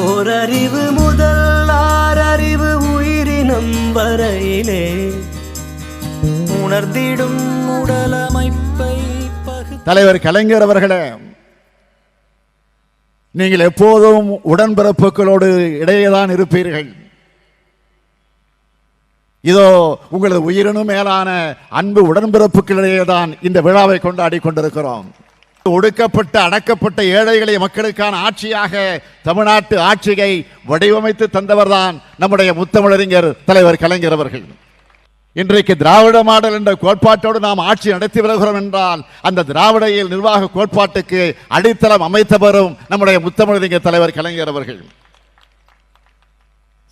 ஓரறிவு முதல் ஆறறிவு உயிரினம் வரையிலே உணர்ந்திடும் உடலமைப்பை தலைவர் கலைஞர் அவர்களே நீங்கள் எப்போதும் உடன்பிறப்புகளோடு இடையேதான் இருப்பீர்கள். இதோ உங்களது உயிரினும் மேலான அன்பு உடன்பிறப்புகளிடையே தான் இந்த விழாவை கொண்டாடி கொண்டிருக்கிறோம். ஒடுக்கப்பட்ட அடக்கப்பட்ட ஏழைகளை மக்களுக்கான ஆட்சியாக தமிழ்நாட்டு ஆட்சியை வடிவமைத்து தந்தவர்தான் நம்முடைய முத்தமிழறிஞர் தலைவர் கலைஞர் அவர்கள். இன்றைக்கு திராவிட மாடல் என்ற கோட்பாட்டோடு நாம் ஆட்சி நடத்தி வருகிறோம் என்றால் அந்த திராவிடையில் நிர்வாக கோட்பாட்டுக்கு அடித்தளம் அமைத்தவரும் நம்முடைய முத்தமிழறிஞர் தலைவர் கலைஞர் அவர்கள்.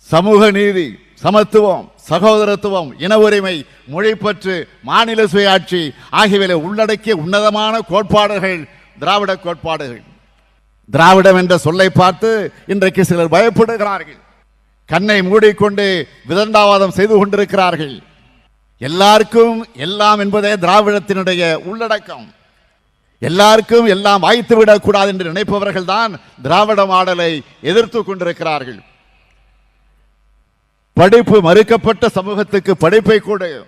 சமூக நீதி சமத்துவம் சகோதரத்துவம் இன உரிமை மொழிப்பற்று மாநில சுயாட்சி ஆகியவை உள்ளடக்கிய உன்னதமான கோட்பாடுகள் திராவிட கோட்பாடுகள். திராவிடம் என்ற சொல்லை பார்த்து இன்றைக்கு சிலர் பயப்படுகிறார்கள். கண்ணை மூடிக்கொண்டு விதண்டாவாதம் செய்து கொண்டிருக்கிறார்கள். எல்லாருக்கும் எல்லாம் என்பதே திராவிடத்தினுடைய உள்ளடக்கம். எல்லாருக்கும் எல்லாம் வாய்த்து விடக்கூடாது என்று நினைப்பவர்கள் தான் திராவிட மாடலை எதிர்த்து கொண்டிருக்கிறார்கள். படிப்பு மறுக்கப்பட்ட சமூகத்துக்கு படிப்பை கொடு.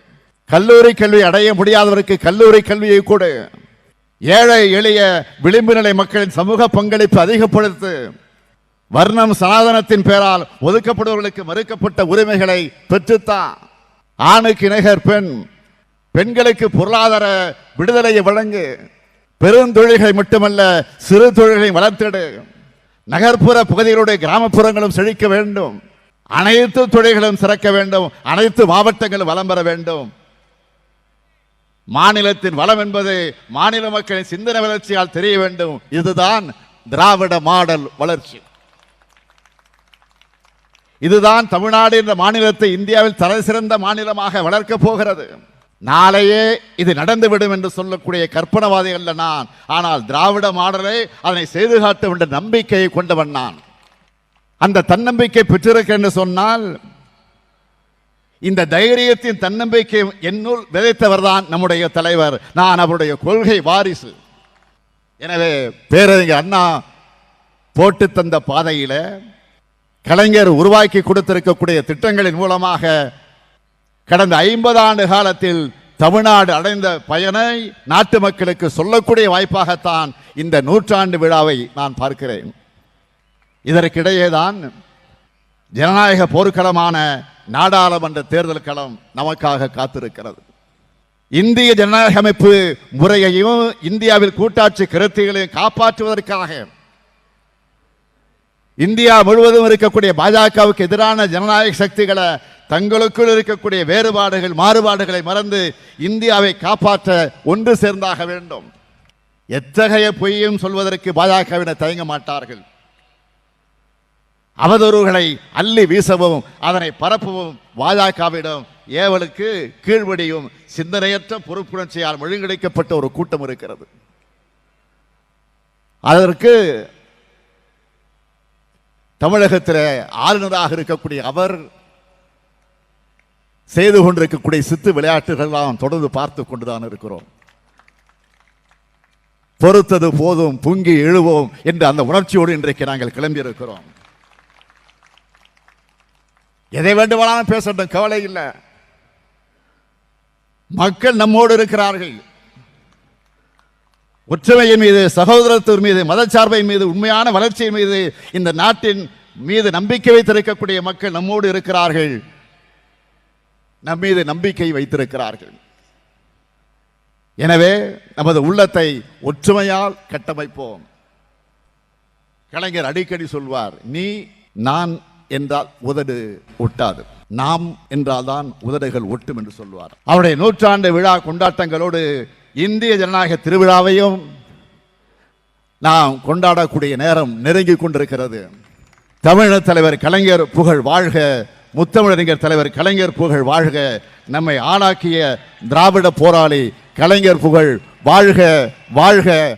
கல்லூரி கல்வி அடைய முடியாதவருக்கு கல்லூரி கல்வியை கொடு. ஏழை எளிய விளிம்பு நிலை மக்களின் சமூக பங்களிப்பு அதிகப்படுத்து. வர்ணம் சனாதனத்தின் பெயரால் ஒதுக்கப்படுபவர்களுக்கு மறுக்கப்பட்ட உரிமைகளை பெற்றுத்தான் ஆணுக்கு நிகர் பெண். பெண்களுக்கு பொருளாதார விடுதலையை வழங்கு. பெருந்தொழில்களை மட்டுமல்ல சிறு தொழில்களை வளர்த்திடு. நகர்ப்புற பகுதிகளுடைய கிராமப்புறங்களும் செழிக்க வேண்டும். அனைத்து துறைகளும் சிறக்க வேண்டும். அனைத்து மாவட்டங்களும் வளம் பெற வேண்டும். மாநிலத்தின் வளம் என்பது மாநில மக்களின் சிந்தனை வளர்ச்சியால் தெரிய வேண்டும். இதுதான் திராவிட மாடல் வளர்ச்சி. இதுதான் தமிழ்நாடு என்ற மாநிலத்தை இந்தியாவில் தலை சிறந்த மாநிலமாக வளர்க்கப் போகிறது. நாளையே இது நடந்துவிடும் என்று சொல்லக்கூடிய கற்பனவாதி அல்ல நான். ஆனால் திராவிட மாடலை அதனை செய்து காட்டும் என்ற நம்பிக்கையை கொண்டவன் நான். அந்த தன்னம்பிக்கை பெற்றிருக்க என்று சொன்னால் இந்த தைரியத்தின் தன்னம்பிக்கை என்னுள் விதைத்தவர் தான் நம்முடைய தலைவர். நான் அவருடைய கொள்கை வாரிசு. எனவே பேரறிஞர் அண்ணா போட்டு தந்த பாதையில் கலைஞர் உருவாக்கி கொடுத்திருக்கக்கூடிய திட்டங்களின் மூலமாக கடந்த ஐம்பது ஆண்டு காலத்தில் தமிழ்நாடு அடைந்த பயனை நாட்டு மக்களுக்கு சொல்லக்கூடிய வாய்ப்பாகத்தான் இந்த நூற்றாண்டு விழாவை நான் பார்க்கிறேன். இதற்கிடையேதான் ஜனநாயக போர்க்களமான நாடாளுமன்ற தேர்தல் களம் நமக்காக காத்திருக்கிறது. இந்திய ஜனநாயக அமைப்பு முறையையும் இந்தியாவில் கூட்டாட்சி கருத்துகளையும் காப்பாற்றுவதற்காக இந்தியா முழுவதும் இருக்கக்கூடிய பாஜகவுக்கு எதிரான ஜனநாயக சக்திகளை தங்களுக்குள் இருக்கக்கூடிய வேறுபாடுகள் மாறுபாடுகளை மறந்து இந்தியாவை காப்பாற்ற ஒன்று சேர்ந்தாக வேண்டும். எத்தகைய பொய்யும் சொல்வதற்கு பாஜகவினர் தயங்க மாட்டார்கள். அவதூறுகளை அள்ளி வீசவும் அதனை பரப்பவும் பாஜகவிடம் ஏவலுக்கு கீழ்வடியும் சிந்தனையற்ற பொறுப்புணர்ச்சியால் ஒழுங்கடைக்கப்பட்ட ஒரு கூட்டம் இருக்கிறது. அதற்கு தமிழகத்தில் ஆளுநராக இருக்கக்கூடிய அவர் செய்து கொண்டிருக்கக்கூடிய சித்து விளையாட்டுகள்லாம் தொடர்ந்து பார்த்து கொண்டுதான் இருக்கிறோம். பொறுத்தது போதும் பொங்கி எழுவோம் என்று அந்த உணர்ச்சியோடு இன்றைக்கு நாங்கள் கிளம்பியிருக்கிறோம். எதை வேண்டுமானாலும் பேசட்டும் கவலை இல்லை. மக்கள் நம்மோடு இருக்கிறார்கள். ஒற்றுமையின் மீது சகோதரத்தின் மீது மதச்சார்பின் மீது உண்மையான வளர்ச்சியின் மீது இந்த நாட்டின் மீது நம்பிக்கை வைத்திருக்கக்கூடிய மக்கள் நம்மோடு இருக்கிறார்கள். நம் மீது நம்பிக்கை வைத்திருக்கிறார்கள். எனவே நமது உள்ளத்தை ஒற்றுமையால் கட்டமைப்போம். கலைஞர் அடிக்கடி சொல்வார் நீ நான் என்றால் உதடு ஒட்டாது. நாம் என்றால்தான் உதடுகள் ஒட்டும் என்று சொல்வார். அவருடைய நூற்றாண்டு விழா கொண்டாட்டங்களோடு இந்திய ஜனநாயக திருவிழாவையும் நாம் கொண்டாடக்கூடிய நேரம் நெருங்கி கொண்டிருக்கிறது. தமிழர் தலைவர் கலைஞர் புகழ் வாழ்க முத்தமிழறிஞர் தலைவர் கலைஞர் புகழ் வாழ்க நம்மை ஆளாக்கிய திராவிட போராளி கலைஞர் புகழ் வாழ்க வாழ்க.